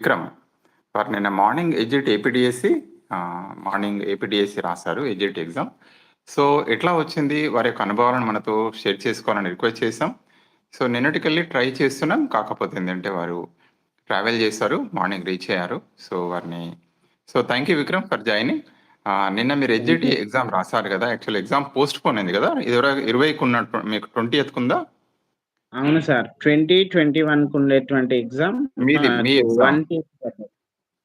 విక్రమ్ వారు నిన్న morning EdCET APDSC morning APDSC రాశారు ఎడ్జిట్ ఎగ్జామ్. సో ఎట్లా వచ్చింది? వారి యొక్క అనుభవాలను మనతో షేర్ చేసుకోవాలని రిక్వెస్ట్ చేసాం సో నిన్నటికెళ్ళి ట్రై చేస్తున్నాం. కాకపోతే ఏంటంటే వారు ట్రావెల్ చేశారు మార్నింగ్ రీచ్ అయ్యారు. సో వారిని so thank you Vikram for joining. నిన్న మీరు ఎడ్జిటి ఎగ్జామ్ రాశారు కదా యాక్చువల్ ఎగ్జామ్ పోస్ట్ పోన్ అయింది కదా ఇది ఇరవైకి ఉన్నట్టు మీకు ట్వంటీ ఉందా అవును సార్. ట్వంటీ ట్వంటీ వన్కు ఉండేటువంటి ఎగ్జామ్ మీది మీ వన్ ఎగ్జామ్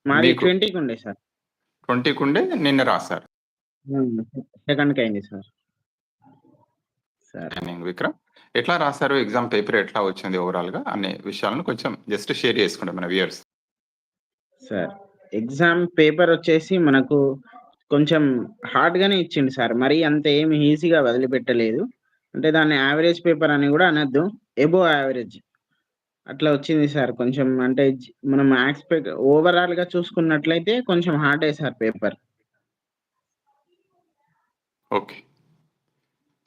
మాది మీకు- ట్వంటీకి ఉండే సార్. ట్వంటీకి ఉండే నిన్న రాశారు. సెకండ్కి అయింది సార్. సార్. ట్రైనింగ్ విక్రమ్. ఎట్లా రాశారు ఎగ్జామ్ పేపర్? ఎట్లా వచ్చింది ఓవరాల్గా? అనే విషయాలను కొంచెం జస్ట్ షేర్ చేసుకుంటాం మన వ్యూయర్స్ సార్ ఎగ్జామ్ పేపర్ వచ్చేసి మనకు కొంచెం హార్డ్ గానే ఇచ్చిండు సార్. మరి అంత ఏమి ఈజీగా వదిలిపెట్టలేదు. అంటే దాన్ని యావరేజ్ పేపర్ అని కూడా అనొద్దు. ఎబో యావరేజ్ అట్లా వచ్చింది సార్. కొంచెం అంటే మనం ఎక్స్పెక్ట్ ఓవరాల్గా చూసుకున్నట్లయితే కొంచెం హార్డే సార్ పేపర్ ఓకే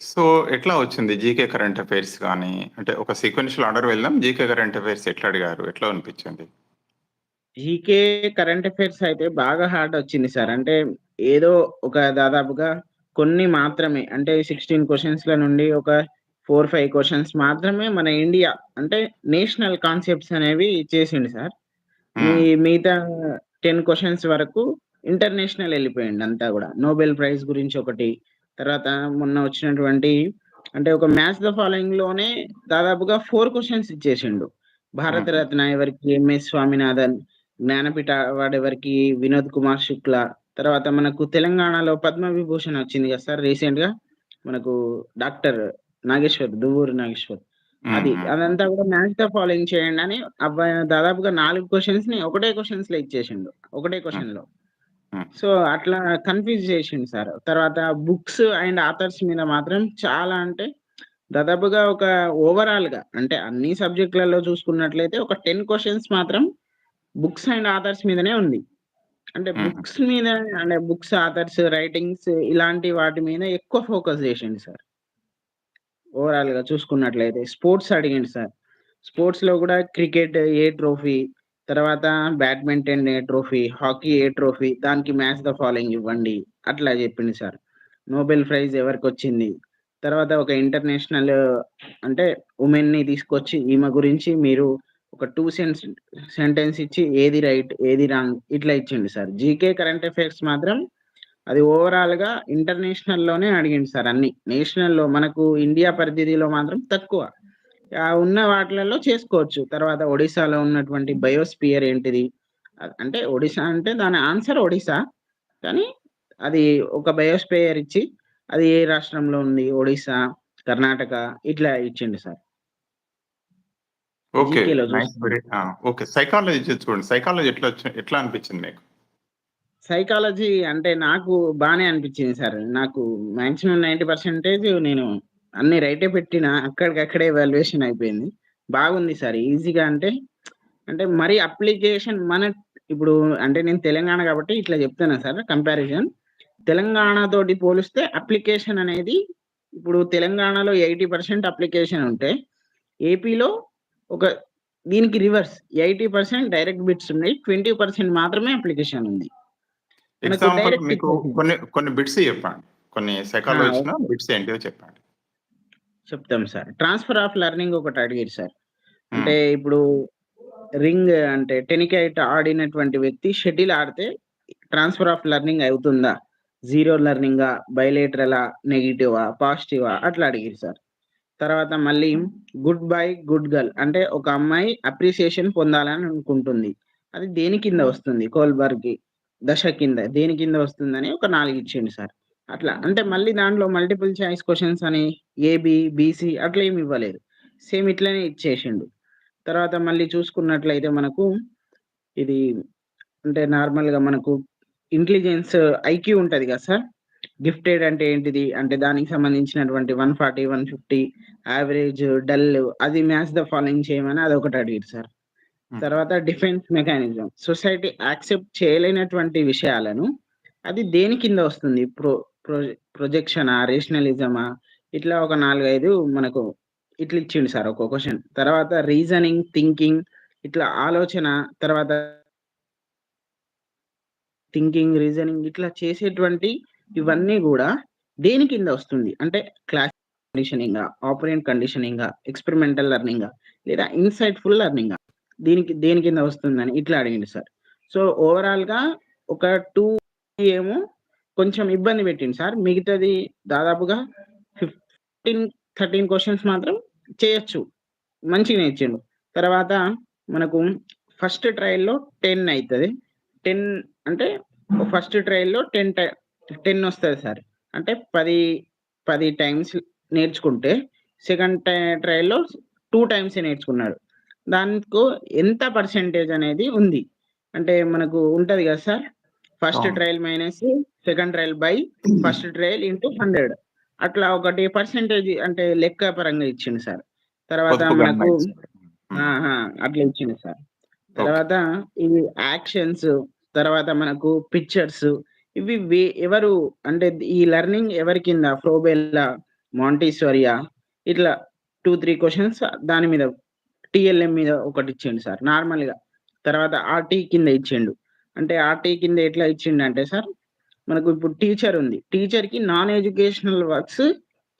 సో ఎట్లా వచ్చింది జీకే కరెంట్ అఫైర్స్ కానీ? అంటే ఒక సీక్వెన్షియల్ ఆర్డర్ వెళ్దాం. జీకే కరెంట్ అఫైర్స్ ఎట్లా అడిగారు? ఎట్లా అనిపించింది? జీకే కరెంట్ అఫైర్స్ అయితే బాగా హార్డ్ వచ్చింది సార్. అంటే ఏదో ఒక దాదాపుగా కొన్ని మాత్రమే. అంటే సిక్స్టీన్ క్వశ్చన్స్ ల నుండి ఒక ఫోర్ ఫైవ్ క్వశ్చన్స్ మాత్రమే మన ఇండియా అంటే నేషనల్ కాన్సెప్ట్స్ అనేవి చేసిండు సార్. మీ మిగతా టెన్ క్వశ్చన్స్ వరకు ఇంటర్నేషనల్ వెళ్ళిపోయింది అంతా కూడా. నోబెల్ ప్రైజ్ గురించి ఒకటి తర్వాత మొన్న వచ్చినటువంటి అంటే ఒక మ్యాచ్ ద ఫాలోయింగ్లోనే దాదాపుగా ఫోర్ క్వశ్చన్స్ ఇచ్చేసిండు. భారత రత్న ఎవరికి ఎంఎస్ స్వామినాథన్ జ్ఞానపీఠ అవార్డు ఎవరికి వినోద్ కుమార్ శుక్ల తర్వాత మనకు తెలంగాణలో పద్మ విభూషణ్ వచ్చింది కదా సార్ రీసెంట్గా మనకు డాక్టర్ నాగేశ్వర్ దువ్వూరు నాగేశ్వర్. అది అదంతా కూడా మ్యాచ్ ద ఫాలోయింగ్ చేయండి అని అబ్బాయి దాదాపుగా నాలుగు క్వశ్చన్స్ని ఒకటే క్వశ్చన్స్లో ఇచ్చేసిండు. ఒకటే క్వశ్చన్లో. సో అట్లా కన్ఫ్యూజ్ చేసిండు సార్. తర్వాత బుక్స్ అండ్ ఆథర్స్ మీద మాత్రం చాలా అంటే దాదాపుగా ఒక ఓవరాల్గా అంటే అన్ని సబ్జెక్టులలో చూసుకున్నట్లయితే ఒక టెన్ క్వశ్చన్స్ మాత్రం బుక్స్ అండ్ ఆథర్స్ మీదనే ఉంది. అంటే. బుక్స్ మీద అంటే బుక్స్ ఆథర్స్ రైటింగ్స్ ఇలాంటి వాటి మీద ఎక్కువ ఫోకస్ చేసిండు సార్. ఓవరాల్గా చూసుకున్నట్లయితే స్పోర్ట్స్ అడిగిండు సార్. స్పోర్ట్స్లో కూడా క్రికెట్ ఏ ట్రోఫీ తర్వాత బ్యాడ్మింటన్ ఏ ట్రోఫీ హాకీ ఏ ట్రోఫీ దానికి మ్యాచ్ ద ఫాలోయింగ్ ఇవ్వండి అట్లా చెప్పింది సార్. నోబెల్ ప్రైజ్ ఎవరికి వచ్చింది? తర్వాత ఒక ఇంటర్నేషనల్ అంటే ఉమెన్ని తీసుకొచ్చి ఈమె గురించి మీరు ఒక టూ సెన్స్ సెంటెన్స్ ఇచ్చి ఏది రైట్ ఏది రాంగ్ ఇట్లా ఇచ్చిండు సార్. జీకే కరెంట్ అఫైర్స్ మాత్రం అది ఓవరాల్గా ఇంటర్నేషనల్లోనే అడిగింది సార్ అన్ని. నేషనల్లో మనకు ఇండియా పరిధిలో మాత్రం తక్కువ. ఉన్న వాటిలలో చేసుకోవచ్చు. తర్వాత ఒడిశాలో ఉన్నటువంటి బయోస్పియర్ ఏంటిది? అంటే ఒడిశా అంటే దాని ఆన్సర్ ఒడిశా. కానీ అది ఒక బయోస్పియర్ ఇచ్చి అది ఏ రాష్ట్రంలో ఉంది? ఒడిశా కర్ణాటక ఇట్లా ఇచ్చిండు సార్. Okay okay. సైకాలజీ చూడండి సైకాలజీ ఎట్లా ఎట్లా అనిపించింది మీకు? సైకాలజీ అంటే నాకు బాగానే అనిపించింది సార్. నాకు మాక్సిమం నైంటీ పర్సెంటేజ్ నేను అన్ని రైటే పెట్టిన అక్కడికక్కడే వాల్యుయేషన్ అయిపోయింది. బాగుంది సార్. ఈజీగా అంటే అంటే మరి అప్లికేషన్ మన ఇప్పుడు అంటే నేను తెలంగాణ కాబట్టి ఇట్లా చెప్తున్నా సార్ కంపారిజన్ తెలంగాణ తోటి పోలిస్తే అప్లికేషన్ అనేది ఇప్పుడు తెలంగాణలో ఎయిటీ పర్సెంట్ అప్లికేషన్ ఉంటే ఏపీలో ఒక దీనికి reverse eighty percent direct bits ఉన్నాయి. ట్వంటీ పర్సెంట్ మాత్రమే అప్లికేషన్ ఉంది. మీకు. కొన్ని కొన్ని బిట్స్ చెప్పండి. కొన్ని సైకాలజీ బిట్స్ ఏంటిదో చెప్పండి. చెప్తాం సార్. ట్రాన్స్ఫర్ ఆఫ్ లెర్నింగ్ ఒకటి అడిగారు సార్. అంటే ఇప్పుడు రింగ్ అంటే టెనికైట్ ఆడినటువంటి వ్యక్తి షటిల్ ఆడితే ట్రాన్స్ఫర్ ఆఫ్ లెర్నింగ్ అవుతుందా? జీరో లెర్నింగా బయలేటరలా నెగిటివా పాజిటివా అట్లా అడిగారు సార్. తర్వాత మళ్ళీ గుడ్ బై గుడ్ గర్ల్ అంటే ఒక అమ్మాయి అప్రిసియేషన్ పొందాలని అనుకుంటుంది. అది దేని కింద వస్తుంది? కోల్బర్గ్ దశ కింద దేని కింద వస్తుందని ఒక నాలుగు ఇచ్చిండు సార్. అట్లా అంటే మళ్ళీ దాంట్లో మల్టిపుల్ చాయిస్ క్వశ్చన్స్ అని ఏబి బీసీ అట్లా ఏమి ఇవ్వలేదు. సేమ్ ఇట్లనే ఇచ్చేసిండు. తర్వాత మళ్ళీ చూసుకున్నట్లయితే మనకు ఇది అంటే నార్మల్గా మనకు ఇంటెలిజెన్స్ ఐక్యూ ఉంటుంది కదా సార్? గిఫ్టెడ్ అంటే ఏంటిది? అంటే దానికి సంబంధించినటువంటి one forty one fifty average dull అది మ్యాచ్ ద ఫాలోయింగ్ చేయమని అది ఒకటి అడిగారు సార్. తర్వాత డిఫెన్స్ మెకానిజం. సొసైటీ యాక్సెప్ట్ చేయలేనటువంటి విషయాలను అది దేని కింద వస్తుంది? ప్రో ప్రొజెక్షనా రేషనలిజమా? ఇట్లా ఒక నాలుగైదు మనకు ఇట్లా ఇచ్చిండు సార్ ఒక క్వశ్చన్. తర్వాత రీజనింగ్ థింకింగ్ ఇట్లా ఆలోచన తర్వాత థింకింగ్, రీజనింగ్ ఇట్లా చేసేటువంటి ఇవన్నీ కూడా దేని కింద వస్తుంది? అంటే class conditioning operant conditioning experimental learning లేదా ఇన్‌సైట్‌ఫుల్ లెర్నింగ్ దీనికి దేని కింద వస్తుందని ఇట్లా అడిగిండు సార్. సో, ఓవరాల్గా ఒక టూ ఏమో కొంచెం ఇబ్బంది పెట్టిండు సార్. మిగతాది దాదాపుగా ఫిఫ్టీన్ థర్టీన్ క్వశ్చన్స్ మాత్రం చేయొచ్చు. మంచిగా ఇచ్చిండు. తర్వాత మనకు ఫస్ట్ ట్రయల్‌లో టెన్ అవుతుంది టెన్ అంటే ఫస్ట్ ట్రయల్‌లో 10 టై 10 వస్తది సార్. అంటే 10, 10 టైమ్స్ నేర్చుకుంటే సెకండ్ టై ట్రయల్‌లో 2 టైమ్సే నేర్చుకున్నాడు. దానికో ఎంత పర్సెంటేజ్ అనేది ఉంది. అంటే మనకు ఉంటది కదా sir. First. Trial minus second trial by first trial into 100 అట్లా ఒకటి పర్సెంటేజ్ అంటే లెక్క పరంగా ఇచ్చిండు సార్. తర్వాత మనకు! అట్లా ఇచ్చిండు సార్. తర్వాత ఇవి యాక్షన్స్ తర్వాత మనకు పిక్చర్స్ ఇవి వే ఎవరు అంటే ఈ లెర్నింగ్ ఎవరి కింద ఫ్రోబెల్లా, మాంటిసోరియా ఇట్లా టూ త్రీ క్వశ్చన్స్ దాని మీద టిఎల్ఎం మీద ఒకటి ఇచ్చిండు సార్ నార్మల్‌గా. తర్వాత ఆర్‌టీ కింద ఇచ్చిండు. అంటే ఆర్‌టీ కింద ఎట్లా ఇచ్చిండంటే సార్ మనకు ఇప్పుడు టీచర్ ఉంది. టీచర్‌కి నాన్ ఎడ్యుకేషనల్ వర్క్స్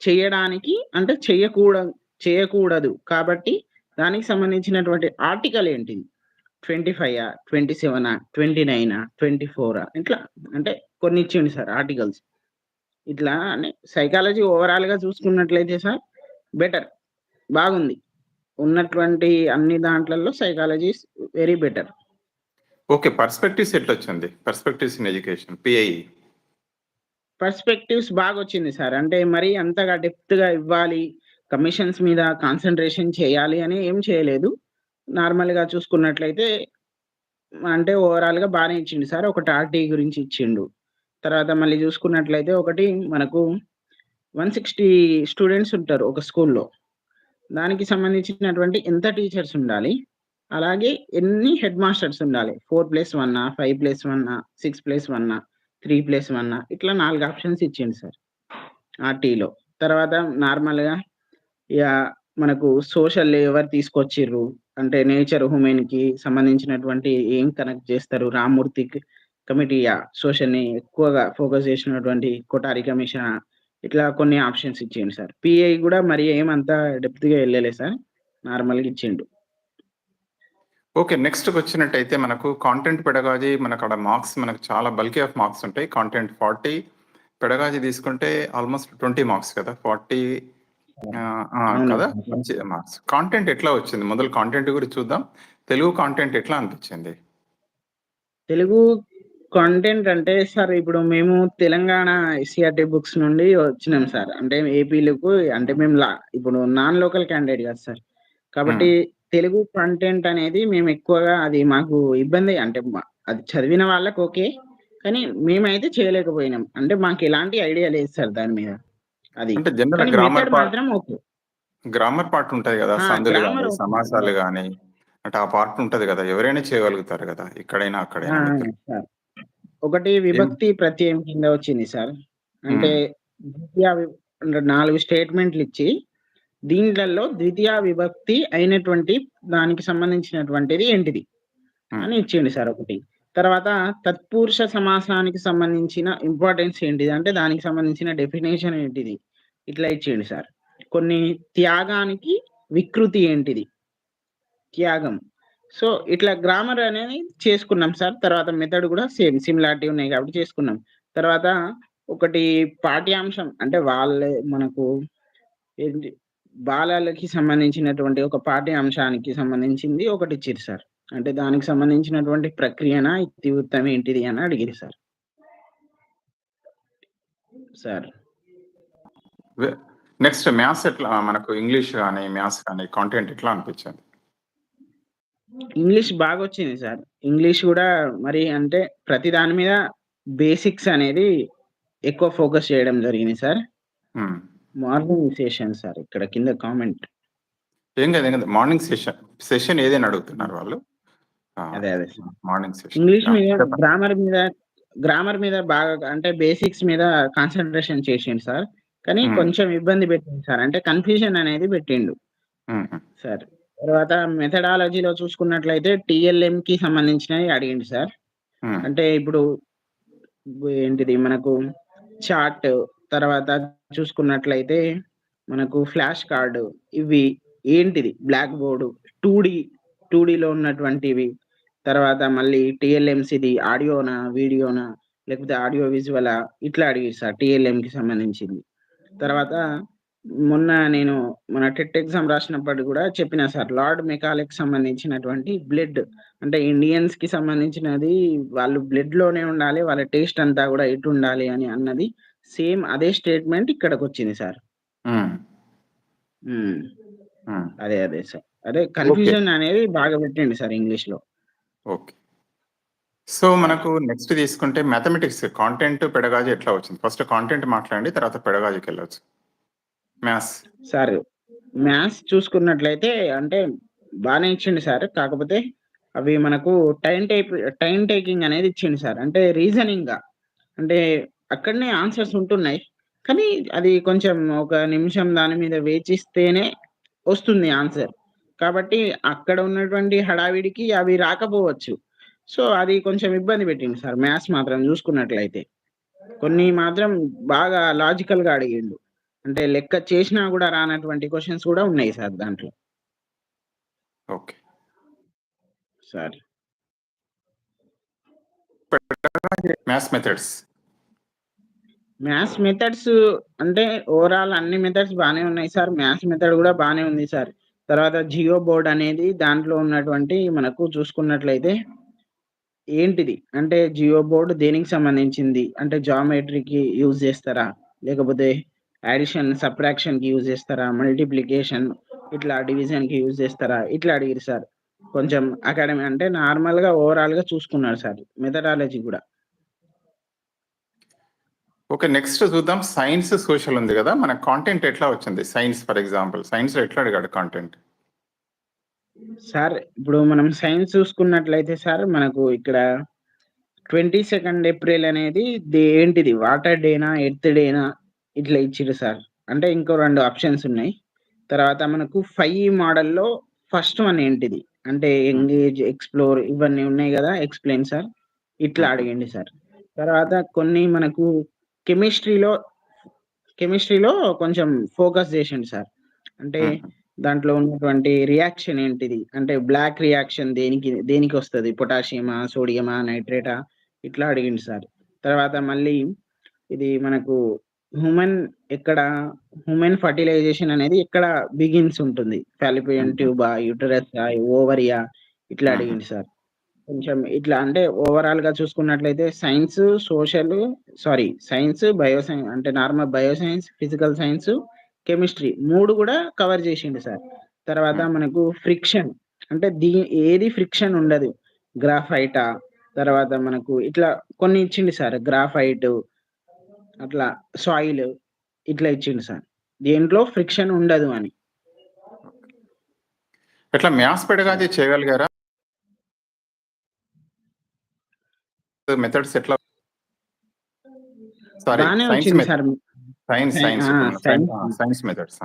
చేయడానికి అంటే చేయకూడ చేయకూడదు. కాబట్టి దానికి సంబంధించినటువంటి ఆర్టికల్ ఏంటిది? 25ఆ, 27ఆ, 29ఆ, 24ఆ ఇట్లా అంటే కొన్ని ఇచ్చిండు సార్ ఆర్టికల్స్. ఇట్లా అని సైకాలజీ ఓవరాల్‌గా చూసుకున్నట్లయితే సార్ బెటర్. బాగుంది. ఉన్నటువంటి అన్ని దాంట్లల్లో psychology very better. Okay. Perspectives ఎట్లొచ్చింది? Perspectives in education PIE. Perspectives బాగొచ్చింది sir. అంటే మరీ అంతగా డెప్త్‌గా ఇవ్వాలి. కమిషన్స్ మీద కాన్సంట్రేషన్ చేయాలి అని ఏం చేయలేదు. నార్మల్‌గా చూసుకున్నట్లయితే అంటే ఓవరాల్‌గా బానే ఇచ్చిండు సార్. ఒకటి ఆర్‌టీ గురించి ఇచ్చిండు. తర్వాత మళ్ళీ చూసుకున్నట్లయితే ఒకటి మనకు 160 స్టూడెంట్స్ ఉంటారు ఒక స్కూల్‌లో. దానికి సంబంధించినటువంటి ఎంత టీచర్స్ ఉండాలి? అలాగే ఎన్ని హెడ్ మాస్టర్స్ ఉండాలి? 4+1ఆ, 5+1ఆ, 6+1ఆ, 3+1ఆ ఇట్లా నాలుగు ఆప్షన్స్ ఇచ్చిండు సార్. ఆర్‌టీలో. తర్వాత నార్మల్‌గా ఇక మనకు సోషల్ ఎవరు తీసుకొచ్చిర్రు? అంటే నేచర్, హ్యూమన్‌కి సంబంధించినటువంటి ఏం కనెక్ట్ చేస్తారు? రామ్మూర్తికి కమిటీయా? సోషల్‌ని ఎక్కువగా ఫోకస్ చేసినటువంటి కొఠారి కమిషనా? ఇట్లా కొన్ని ఆప్షన్స్ ఇచ్చిండు సార్. పీఐ గూడా మరి ఏమంత డెప్త్‌గా ఎళ్ళలే సార్. నార్మల్‌గా ఇచ్చిండు. ఓకే. నెక్స్ట్‌కొచ్చినట్టయితే మనకు కాంటెంట్ పెడగాజీ మనకాడ మార్క్స్ మనకు చాలా బల్కీ ఆఫ్ మార్క్స్ ఉంటాయి. కాంటెంట్ 40 పెడగాజీ తీసుకుంటే ఆల్‌మోస్ట్ 20 మార్క్స్ కదా! 40 ఆహ్, ఆ! అవును. కదా! మంచి మార్క్స్. కాంటెంట్ ఎట్లా వచ్చింది? మొదలు కాంటెంట్ గురించి చూద్దాం. తెలుగు కాంటెంట్ ఎట్లా అనిపించింది? తెలుగు కంటెంట్ అంటే సార్ ఇప్పుడు మేము తెలంగాణ ఎస్‌సీఆర్‌టీ బుక్స్ నుండి వచ్చినాం సార్. అంటే ఏపీలకు అంటే మేము లా ఇప్పుడు నాన్ లోకల్ క్యాండిడేట్ కదా సార్. కాబట్టి. తెలుగు కంటెంట్ అనేది మేము ఎక్కువగా అది మాకు ఇబ్బంది అంటే అది చదివిన వాళ్ళకి ఓకే. కానీ మేమైతే చేయలేకపోయినాం. అంటే మాకు ఎలాంటి ఐడియా లేదు సార్ దాని మీద. అది. అంటే జనరల్ కానీ గ్రామర్ మాత్రం ఓకే. గ్రామర్ పార్ట్ ఉంటది కదా! సందులు ఓకే. సమాసాలు గాని అంటే ఆ పార్ట్ ఉంటది కదా! ఎవరైనా చేయగలుగుతారు కదా! ఇక్కడైనా! అక్కడైనా. ఒకటి విభక్తి ప్రత్యయం కింద వచ్చింది సార్. అంటే. ద్వితీయ వి అంటే 4 స్టేట్‌మెంట్‌లిచ్చి దీంట్లల్లో ద్వితీయ విభక్తి అయినటువంటి దానికి సంబంధించినటువంటిది ఏంటిది? అని ఇచ్చిండు సార్ ఒకటి. తర్వాత తత్పురుష సమాసానికి సంబంధించిన ఇంపార్టెన్స్ ఏంటిది? అంటే దానికి సంబంధించిన డెఫినిషన్ ఏంటిది? ఇట్లా ఇచ్చిండు సార్. కొన్ని త్యాగానికి వికృతి ఏంటిది? త్యాగం. సో, ఇట్లా గ్రామర్ అనేది చేసుకున్నాం సార్. తర్వాత మెథడ్ కూడా సేమ్ సిమిలారిటీ ఉన్నాయి కాబట్టి చేసుకున్నాం. తర్వాత ఒకటి పాఠ్యాంశం అంటే వాళ్ళే మనకు ఏంటి బాలలకి సంబంధించినటువంటి ఒక పాఠ్యాంశానికి సంబంధించింది ఒకటిచ్చిర్రు సార్. అంటే దానికి సంబంధించినటువంటి ప్రక్రియనా, ఇతివృత్తం ఏంటిది అని అడిగిరు సార్. సార్. నెక్స్ట్ మ్యాథ్స్ ఎట్లా మనకు ఇంగ్లీష్ కానీ మ్యాథ్స్ కానీ కాంటెంట్ ఎట్లా అనిపించింది? English బాగొచ్చింది sir. ఇంగ్లీష్ గూడా మరి అంటే ప్రతి దాని మీద బేసిక్స్ అనేది ఎక్కువ ఫోకస్ చేయడం జరిగింది సార్. మార్నింగ్ సెషన్ సార్ ఇక్కడ కింద కామెంట్. ఏం కాదు. Morning session. సెషన్ ఏదని అడుగుతున్నారు వాళ్ళు. అదే అదే సార్. Morning session. ఇంగ్లీష్! మీద. గ్రామర్ మీద గ్రామర్ మీద బాగా అంటే బేసిక్స్ మీద కాన్సంట్రేషన్ చేసిండు సార్. కానీ. కొంచెం ఇబ్బంది పెట్టిండు సార్. అంటే కన్‌ఫ్యూజన్ అనేది పెట్టిండు. సార్. తర్వాత మెథడాలజీలో చూసుకున్నట్లయితే టీఎల్ఎంకి సంబంధించినవి అడిగిండు సార్. హ్మ్. అంటే ఇప్పుడు ఏంటిది మనకు చార్ట్ తర్వాత చూసుకున్నట్లయితే మనకు ఫ్లాష్ కార్డ్ ఇవి ఏంటిది black board two D two డీలో ఉన్నటువంటివి తర్వాత మళ్ళీ టిఎల్ఎంసిది ఆడియోనా వీడియోనా లేకపోతే ఆడియో విజువలా ఇట్లా అడిగి సార్ టిఎల్ఎంకి సంబంధించింది తర్వాత మొన్న నేను మన టెట్ ఎగ్జామ్ రాసినప్పుడు కూడా చెప్పిన సార్ లార్డ్ మెకాలెక్ సంబంధించినటువంటి బ్లడ్ అంటే ఇండియన్స్కి సంబంధించినది వాళ్ళు బ్లడ్లోనే ఉండాలి వాళ్ళ టేస్ట్ అంతా కూడా ఎటు ఉండాలి అని అన్నది సేమ్ అదే స్టేట్మెంట్ ఇక్కడికి వచ్చింది సార్. అదే అదే సార్. అదే కన్ఫ్యూజన్ అనేది బాగా పెట్టండి సార్ ఇంగ్లీష్లో. ఓకే. సో మనకు నెక్స్ట్ తీసుకుంటే మ్యాథమెటిక్స్ కాంటెంట్ పెడగాజీ ఎట్లా వచ్చింది? ఫస్ట్ కాంటెంట్ మాట్లాడండి తర్వాత పెడగాజీకి వెళ్ళొచ్చు. మ్యాథ్స్ సార్ మ్యాథ్స్ చూసుకున్నట్లయితే అంటే బాగానే ఇచ్చిండు సార్. కాకపోతే అవి మనకు టైం టైప్ టైం టేకింగ్ అనేది ఇచ్చిండు సార్. అంటే రీజనింగ్గా. అంటే అక్కడనే ఆన్సర్స్ ఉంటున్నాయి. కానీ అది కొంచెం ఒక నిమిషం దాని మీద వేచిస్తేనే వస్తుంది ఆన్సర్ కాబట్టి అక్కడ ఉన్నటువంటి హడావిడికి అవి రాకపోవచ్చు. సో అది కొంచెం ఇబ్బంది పెట్టింది సార్. మ్యాథ్స్ మాత్రం చూసుకున్నట్లయితే. కొన్ని మాత్రం బాగా లాజికల్గా అడిగిండు. అంటే లెక్క చేసినా కూడా రానటువంటి క్వశ్చన్స్ కూడా ఉన్నాయి సార్ దాంట్లో. Okay. Sir. Maths methods. Maths methods అంటే ఓవరాల్ అన్ని మెథడ్స్ బాగానే ఉన్నాయి సార్. మ్యాథ్స్ మెథడ్ కూడా బాగానే ఉంది సార్. తర్వాత జియో బోర్డ్ అనేది దాంట్లో ఉన్నటువంటి మనకు చూసుకున్నట్లయితే ఏంటిది? అంటే జియో బోర్డ్ దేనికి సంబంధించింది? అంటే జామెట్రీకి యూజ్ చేస్తారా? లేకపోతే అడిషన్ సబ్ట్రాక్షన్కి యూజ్ చేస్తారా? మల్టిప్లికేషన్ ఇట్లా డివిజన్కి యూజ్ చేస్తారా? ఇట్లా అడిగిరు సార్. కొంచెం అకాడమీ అంటే నార్మల్గా ఓవరాల్గా చూసుకున్నారు సార్. మెథడాలజీ కూడా. ఓకే నెక్స్ట్ చూద్దాం. సైన్స్ సోషల్ ఉంది కదా? మన కాంటెంట్ ఎట్లా వచ్చింది? సైన్స్ ఫర్ ఎగ్జాంపుల్ సైన్స్ ఎట్లా అడిగాడు కాంటెంట్ సార్ ఇప్పుడు మనం సైన్స్ చూసుకున్నట్లయితే సార్ మనకు ఇక్కడ ట్వంటీ సెకండ్ ఏప్రిల్ అనేది ఏంటిది? వాటర్ డేనా ఎర్త్ డేనా ఇట్లా ఇచ్చిరు సార్ అంటే ఇంకో రెండు ఆప్షన్స్ ఉన్నాయి. తర్వాత మనకు ఫైవ్ మోడల్లో ఫస్ట్ వన్ ఏంటిది? అంటే ఎంగేజ్ ఎక్స్ప్లోర్ ఇవన్నీ ఉన్నాయి కదా ఎక్స్ప్లెయిన్ సార్ ఇట్లా అడిగండి సార్ తర్వాత కొన్ని మనకు కెమిస్ట్రీలో కెమిస్ట్రీలో కొంచెం ఫోకస్ చేసిండు సార్ అంటే దాంట్లో ఉన్నటువంటి రియాక్షన్ ఏంటిది? అంటే బ్లాక్ రియాక్షన్ దేనికి దేనికి వస్తుంది? పొటాషియమా సోడియమా నైట్రేటా ఇట్లా అడిగింది సార్ తర్వాత మళ్ళీ ఇది మనకు హ్యూమన్ ఎక్కడ హ్యూమన్ ఫర్టిలైజేషన్ అనేది ఎక్కడ బిగిన్స్ ఉంటుంది. ఫాలిపియన్ ట్యూబా యూటరస్ ఓవరియా ఇట్లా అడిగింది సార్. కొంచెం ఇట్లా అంటే ఓవరాల్గా చూసుకున్నట్లయితే science social sorry science bio science అంటే normal bio science physical science chemistry మూడు కూడా కవర్ చేసిండు సార్. తర్వాత మనకు ఫ్రిక్షన్ అంటే దీ ఏది ఫ్రిక్షన్ ఉండదు. గ్రాఫైటా తర్వాత మనకు ఇట్లా కొన్ని ఇచ్చిండు సార్ గ్రాఫైట్ అట్లా సాయిల్ ఇట్లా ఇచ్చిండు సార్. దేంట్లో ఫ్రిక్షన్ ఉండదు అని. ఎట్లా మ్యాథ్స్ పెడగాజీ చేయగలిగారా? మెథడ్స్ ఎట్లా? Sorry. Science science. Science methods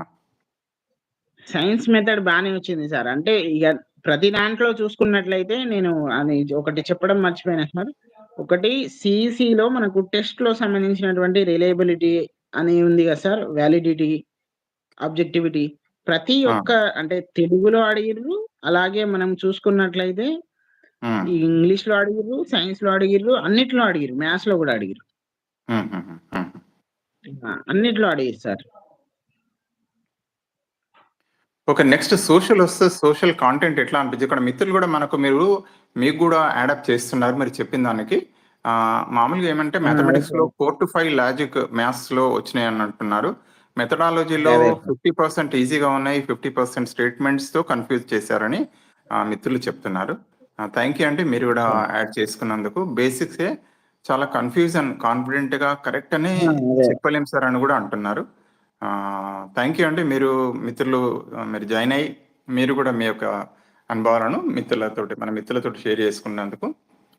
science method బాగానే వచ్చింది సార్. అంటే ఇక ప్రతి దాంట్లో చూసుకున్నట్లయితే నేను అది ఒకటి చెప్పడం మర్చిపోయినా సార్. ఒకటి CEC లో మనకు టెస్ట్లో సంబంధించినటువంటి రిలయబిలిటీ అని ఉంది కదా సార్? వ్యాలిడిటీ ఆబ్జెక్టివిటీ ప్రతి. ఒక్క అంటే తెలుగులో అడిగిర్రు అలాగే మనం చూసుకున్నట్లయితే ఇంగ్లీష్లో అడిగిర్రు సైన్స్లో అడిగిర్రు అన్నిట్లో అడిగిర్రు మ్యాథ్స్లో కూడా అడిగిర్రు. అన్నిట్లో అడిగిర్రు సార్. ఓకే నెక్స్ట్ సోషల్ వస్తే సోషల్ కాంటెంట్ ఎట్లా అనిపించింది ఇక్కడ మిత్రులు కూడా మనకు మీరు మీకు కూడా యాడప్ చేస్తున్నారు మీరు చెప్పిన దానికి. ఆ, మామూలుగా ఏమంటే మ్యాథమెటిక్స్లో ఫోర్ టు ఫైవ్ లాజిక్ మ్యాథ్స్లో వచ్చినాయి అని అంటున్నారు మెథడాలజీలో. ఫిఫ్టీ పర్సెంట్ ఈజీగా ఉన్నాయి ఫిఫ్టీ పర్సెంట్ స్టేట్మెంట్స్తో కన్ఫ్యూజ్ చేశారని ఆ, మిత్రులు చెప్తున్నారు. థ్యాంక్ యూ అండి. మీరు కూడా యాడ్ చేసుకున్నందుకు. బేసిక్స్ చాలా కన్ఫ్యూజన్ కాన్ఫిడెంట్గా కరెక్ట్ అని. చెప్పలేం సార్ అని కూడా అంటున్నారు. థ్యాంక్ యూ అండి. మీరు మిత్రులు మీరు జాయిన్ అయ్యి మీరు కూడా మీ యొక్క అనుభవాలను మిత్రులతోటి మన మిత్రులతోటి షేర్ చేసుకున్నందుకు.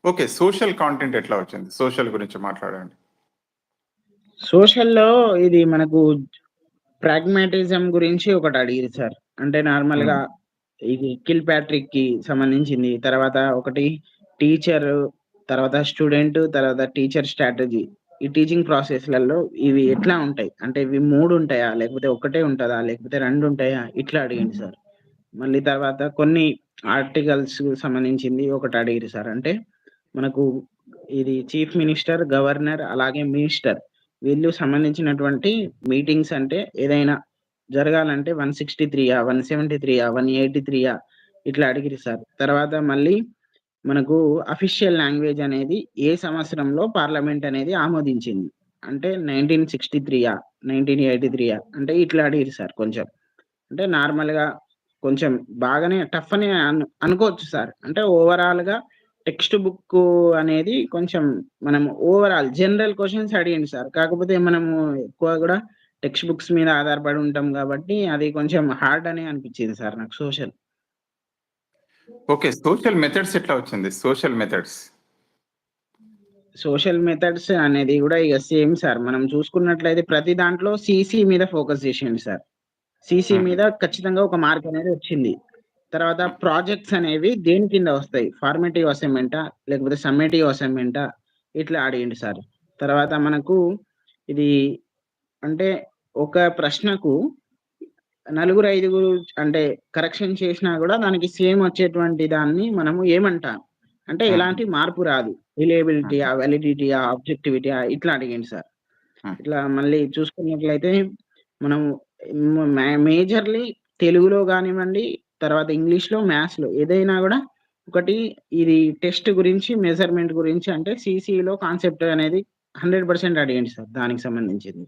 ఓకే సోషల్ కాంటెంట్ ఎట్లా వచ్చింది? సోషల్ గురించి మాట్లాడండి. సోషల్లో ఇది మనకు ప్రాగ్మాటిజం గురించి ఒకటి అడిగింది సార్. అంటే నార్మల్గా ఇది కిల్ ప్యాట్రిక్కి సంబంధించింది. తర్వాత ఒకటి టీచర్ తర్వాత స్టూడెంట్, తర్వాత టీచర్ స్ట్రాటజీ. ఈ టీచింగ్ ప్రాసెస్‌లలో ఇవి ఎట్లా ఉంటాయి? అంటే ఇవి 3 ఉంటాయా? లేకపోతే ఒక్కటే ఉంటదా? లేకపోతే 2 ఉంటాయా? ఇట్లా అడిగిండు సార్. మళ్ళీ తర్వాత కొన్ని ఆర్టికల్స్‌కి సంబంధించింది ఒకటి అడిగిర్రు సార్. అంటే మనకు ఇది చీఫ్ మినిస్టర్, గవర్నర్ అలాగే మినిస్టర్ వీళ్ళు సంబంధించినటువంటి మీటింగ్స్ అంటే ఏదైనా జరగాలంటే 163యా? 173యా? 183యా? ఇట్లా అడిగిర్రు సార్. తర్వాత మళ్ళీ మనకు అఫీషియల్ లాంగ్వేజ్ అనేది ఏ సంవత్సరంలో పార్లమెంట్ అనేది ఆమోదించింది? అంటే 1963యా? 1983యా? అంటే ఇట్లా అడిగారు సార్ కొంచెం. అంటే నార్మల్‌గా కొంచెం బాగానే టఫ్ అనే అను అనుకోవచ్చు సార్. అంటే ఓవరాల్‌గా టెక్స్ట్ బుక్కు అనేది కొంచెం మనం ఓవరాల్ జనరల్ క్వశ్చన్స్ అడిగింది సార్. కాకపోతే మనము ఎక్కువ కూడా టెక్స్ట్ బుక్స్ మీద ఆధారపడి ఉంటాం కాబట్టి అది కొంచెం హార్డ్ అనే అనిపించింది సార్ నాకు సోషల్. ఓకే. సోషల్ మెథడ్స్ ఎట్లా వచ్చింది? Social methods. సోషల్ మెథడ్స్ అనేది గూడా ఇగ సేమ్ సార్. మనం చూసుకున్నట్లయితే ప్రతి దాంట్లో సీసీ మీద ఫోకస్ చేసిండు సార్. సీసీ. మీద ఖచ్చితంగా ఒక మార్క్ అనేది వచ్చింది. తర్వాత ప్రాజెక్ట్స్ అనేవి దేని కింద వస్తాయి? ఫార్మేటివ్ అసైన్‌మెంటా? లేకపోతే సమ్మేటివ్ అసైన్‌మెంటా? ఇట్లా అడిగిండు సార్. తర్వాత మనకు ఇది అంటే ఒక ప్రశ్నకు నలుగురు, ఐదుగురు అంటే కరెక్షన్ చేసినా గూడా దానికి సేమ్ వచ్చేటువంటి దాన్ని మనము ఏమంటాం? అంటే. ఎలాంటి మార్పు రాదు. రిలయబిలిటీయా? హుహు. వాలిడిటీయా? ఆబ్జెక్టివిటీయా? ఇట్లా అడిగిండు సార్. ఇట్లా మళ్ళీ చూసుకున్నట్లయితే మనం మేజర్‌లీ తెలుగులో గానివ్వండి, తర్వాత ఇంగ్లీష్‌లో, మ్యాథ్స్‌లో ఏదైనా గూడా ఒకటి ఇది టెస్ట్ గురించి, మెజర్‌మెంట్ గురించి అంటే సీసీలో కాన్సెప్ట్ అనేది 100% అడిగిండు సార్ దానికి సంబంధించింది.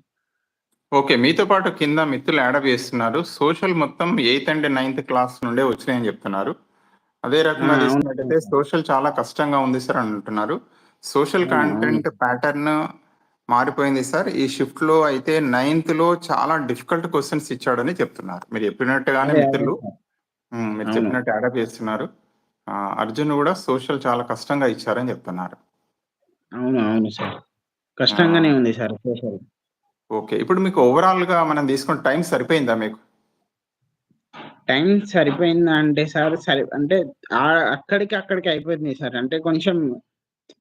ఓకే. మీతో పాటు కింద మిత్రులు యాడప్ చేస్తున్నారు. సోషల్ మొత్తం 8థ్ అండ్ 9థ్ క్లాస్ నుండే వచ్చినాయని చెప్తున్నారు. అదే! రకంగా సార్. సోషల్ చాలా కష్టంగా ఉంది సార్ అని అంటున్నారు. సోషల్. కంటెంట్ ప్యాటర్న్ మారిపోయింది సార్. ఈ షిఫ్ట్‌లో అయితే 9థ్‌లో చాలా డిఫికల్ట్ క్వెషన్స్ ఇచ్చాడని చెప్తున్నారు. మీరు చెప్పినట్టుగానే మిత్రులు. మీరు. చెప్పినట్టు యాడప్ చేస్తున్నారు. అర్జున్ గూడా సోషల్ చాలా కష్టంగా ఇచ్చారని చెప్తున్నారు. అవును. అవును సార్. కష్టంగానే ఉంది సార్ సోషల్. ఓకే. ఇప్పుడు మీకు ఓవరాల్‌గా మనం తీసుకున్న టైం సరిపోయిందా మీకు? టైం సరిపోయిందా అంటే సార్ సరి అంటే అక్కడికి అక్కడికి అయిపోయింది సార్. అంటే కొంచెం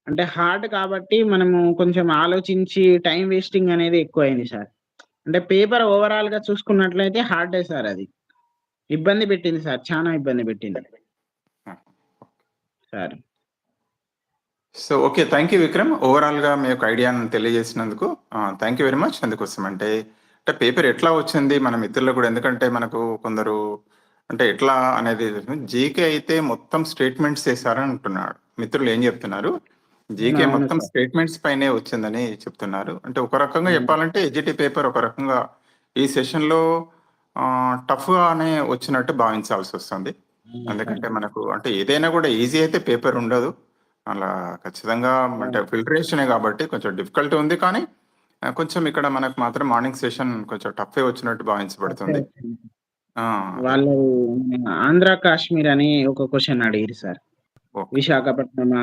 అంటే హార్డ్ కాబట్టి మనము కొంచెం ఆలోచించి టైం వేస్టింగ్ అనేది ఎక్కువయింది సార్. అంటే పేపర్ ఓవరాల్‌గా చూసుకున్నట్లయితే హార్డే సార్ అది. ఇబ్బంది పెట్టింది సార్. చానా ఇబ్బంది పెట్టింది. Sir. So, okay. Thank you Vikram. ఓవరాల్‌గా మీ యొక్క ఐడియాను తెలియజేసినందుకు థాంక్ యూ వెరీ మచ్. అందుకోసం అంటే, అంటే పేపర్ ఎట్లా వచ్చింది మన మిత్రులకు కూడా ఎందుకంటే మనకు కొందరు అంటే ఎట్లా అనేది జీకే అయితే మొత్తం స్టేట్మెంట్స్ చేశారని అంటున్నాడు. మిత్రులు ఏం చెప్తున్నారు? జీకే మొత్తం. స్టేట్మెంట్స్ పైనే వచ్చిందని చెప్తున్నారు. అంటే ఒక రకంగా. చెప్పాలంటే ఎస్‌జిటి పేపర్ ఒక రకంగా ఈ సెషన్‌లో ఆహ్, టఫ్‌గానే వచ్చినట్టు భావించాల్సొస్తుంది. అవును సార్. ఎందుకంటే మనకు అంటే ఏదైనా కూడా ఈజీ అయితే పేపర్ ఉండదు. అలా ఖచ్చితంగా అంటే. ఫిల్టరేషనే కాబట్టి కొంచెం డిఫికల్ట్ ఉంది. కానీ కొంచెం ఇక్కడ మనకు మాత్రం మార్నింగ్ సెషన్ కొంచెం టఫే వచ్చినట్టు భావించబడుతుంది. ఆ! వాళ్ళు ఆంధ్ర కాశ్మీర్ అని ఒక క్వెషన్ అడిగిర్రు సార్. ఓకే. విశాఖపట్నమా?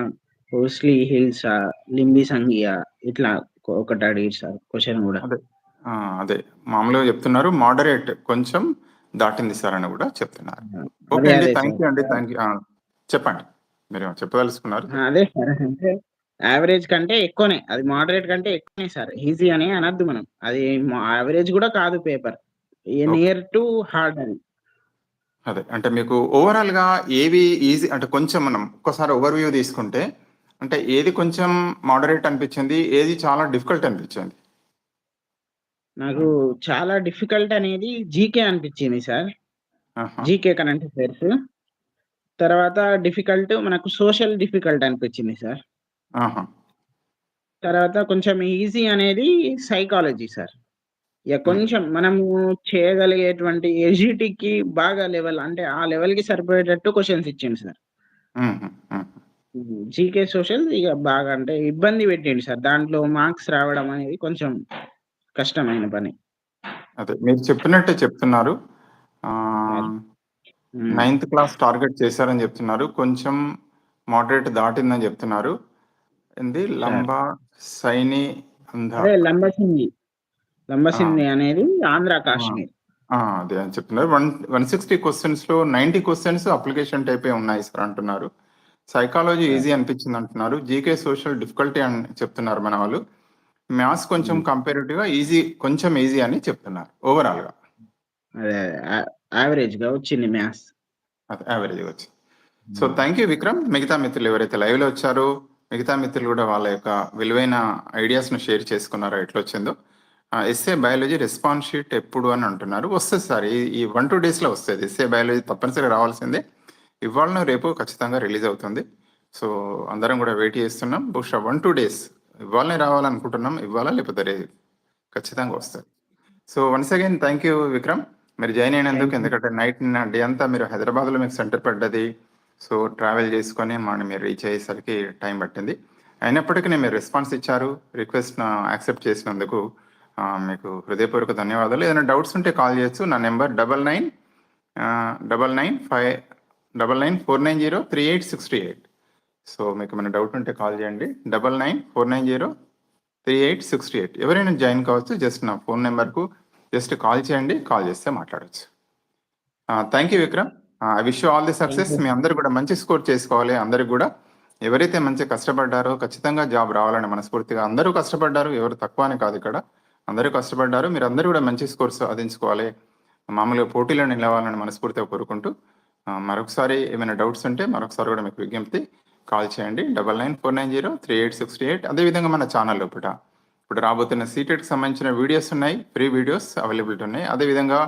ఓస్లీ హిల్సా? లింబి సంఘియా? ఇట్లా ఒకటి అడిగిర్రు సార్ క్వెషన్ గూడా. అదే. ఆ! అదే. మామూలుగా చెప్తున్నారు. మోడరేట్ కొంచెం దాటింది సార్ అని కూడా చెప్తున్నారు. ఓకే అదే. అండి. అదే సార్. యూ అండి. Thank you. చెప్పండి. మీరేమో చెప్పదలుచుకున్నారు? అదే సార్. అంటే యావరేజ్ కంటే ఎక్కువనే. అది మోడరేట్ కంటే ఎక్కువనే సార్. ఈజీ అని అనొద్దు మనం. అది యావరేజ్ గూడా కాదు పేపర్. నియర్ టు హార్డ్ అది. అదే. అంటే మీకు ఓవరాల్‌గా ఏవి ఈజీ అంటే కొంచెం మనం ఒక్కసారి ఓవర్‌వ్యూ తీసుకుంటే అంటే ఏది కొంచెం మోడరేట్ అనిపించింది? ఏది చాలా డిఫికల్ట్ అనిపించింది? నాకు చాలా డిఫికల్ట్ అనేది జీకే అనిపించింది సార్. GK current affairs. తర్వాత డిఫికల్ట్ మనకు సోషల్ డిఫికల్ట్ అనిపించింది సార్. తర్వాత కొంచెం ఈజీ అనేది సైకాలజీ సార్. హ్మ్. కొంచెం మనము చేయగలిగేటువంటి ఎస్‌జిటికి బాగా లెవెల్ అంటే ఆ లెవెల్‌కి సరిపోయేటట్టు క్వెషన్స్ ఇచ్చిండు సార్. జీకే, సోషల్ ఇగ బాగా అంటే ఇబ్బంది పెట్టిండు సార్. దాంట్లో మార్క్స్ రావడం అనేది కొంచెం కష్టమైన పని. అదే. మీరు చెప్పినట్టే చెప్తున్నారు. నైన్త్ క్లాస్ టార్గెట్ చేశారని చెప్తున్నారు. కొంచెం మోడరేట్ దాటిందని చెప్తున్నారు. లంబా, సైని. అదే లంబసింగి. లంబసింగి అనేది ఆంధ్ర ఆ! కాశ్మీర్. ఆ! అదే అని చెప్తున్నారు. వన్ 160 క్వెషన్స్‌లో 90 క్వెషన్స్ అప్లికేషన్ టైపే ఉన్నాయి సార్ అంటున్నారు. సైకాలజీ ఈజీ అనిపించింది అంటున్నారు జీకే సోషల్ డిఫికల్టీ అని చెప్తున్నారు మన వాళ్ళు మ్యాథ్స్ కొంచెం కంపారిటివ్గా ఈజీ కొంచెం ఈజీ అని చెప్తున్నారు ఓవరాల్గా యావరేజ్గా యావరేజ్గా వచ్చింది మ్యాథ్స్. అది యావరేజ్ వచ్చి సో థ్యాంక్ యూ విక్రమ్ మిగతా మిత్రులు ఎవరైతే లైవ్లో వచ్చారో మిగతా మిత్రులు కూడా వాళ్ళ యొక్క విలువైన ఐడియాస్ను షేర్ చేసుకున్నారో ఎట్లా వచ్చిందో ఎస్ఏ బయాలజీ రెస్పాన్స్ షీట్ ఎప్పుడు అని అంటున్నారు. వస్తుంది సార్ ఈ వన్ టూ డేస్లో వస్తుంది. ఎస్ఏ బయాలజీ తప్పనిసరిగా రావాల్సిందే. ఇవాళ రేపు ఖచ్చితంగా రిలీజ్ అవుతుంది. సో అందరం కూడా వెయిట్ చేస్తున్నాం. బహుశా వన్ టూ డేస్ ఇవాళనే రావాలనుకుంటున్నాం. ఇవాళ లేకపోతే రేపు ఖచ్చితంగా వస్తుంది. So once again thank you Vikram మీరు జాయిన్ అయినందుకు. ఎందుకంటే నైట్ డే అంతా మీరు హైదరాబాద్లో మీకు సెంటర్ పడ్డది. సో ట్రావెల్ చేసుకొని మన మీరు రీచ్ అయ్యేసరికి టైం పట్టింది. అయినప్పటికీ మీరు రెస్పాన్స్ ఇచ్చారు. రిక్వెస్ట్ యాక్సెప్ట్ చేసినందుకు మీకు హృదయపూర్వక ధన్యవాదాలు. ఏదైనా డౌట్స్ ఉంటే కాల్ చేయొచ్చు. నా number double nine double nine five double nine four nine zero three eight sixty eight. So మీకు ఏమైనా డౌట్ ఉంటే కాల్ చేయండి. Double nine four nine zero three eight sixty eight. ఎవరైనా జాయిన్ కావచ్చు జస్ట్ నా ఫోన్ నెంబర్కు జస్ట్ కాల్ చేయండి call చేస్తే మాట్లాడచ్చు. Thank you Vikram. I wish all the success. మీ అందరు కూడా మంచి స్కోర్ చేసుకోవాలి. అందరికి కూడా ఎవరైతే మంచి కష్టపడ్డారో ఖచ్చితంగా జాబ్ రావాలని మనస్ఫూర్తిగా అందరూ కష్టపడ్డారు ఎవరు తక్కువ అని కాదు ఇక్కడ. అందరూ కష్టపడ్డారు మీరు అందరూ కూడా మంచి స్కోర్ సాధించుకోవాలి. మామూలుగా పోటీలో నిలవాలని మనస్ఫూర్తిగా కోరుకుంటూ మరొకసారి ఏమైనా డౌట్స్ ఉంటే మరొకసారి కూడా మీకు విజ్ఞప్తి కాల్ చేయండి. Double nine four nine zero three eight sixty eight. అదేవిధంగా మన ఛానల్ లోపల ఇప్పుడు రాబోతున్న సీటెట్కి సంబంధించిన వీడియోస్ ఉన్నాయి. ఫ్రీ వీడియోస్ అవైలబిలిటీ ఉన్నాయి. అదేవిధంగా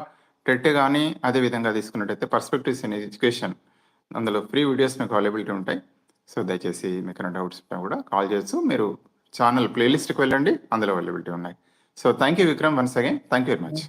టెట్ కానీ అదేవిధంగా తీసుకున్నట్టయితే పర్స్పెక్టివ్స్ ఇన్ ఎడ్యుకేషన్ అందులో ఫ్రీ వీడియోస్ మీకు అవైలబిలిటీ ఉంటాయి. సో దయచేసి మీకు డౌట్స్ కూడా కాల్ చేస్తూ మీరు ఛానల్ ప్లేలిస్ట్కి వెళ్ళండి. అందులో అవైలబిలిటీ ఉన్నాయి. So thank you Vikram once again thank you very much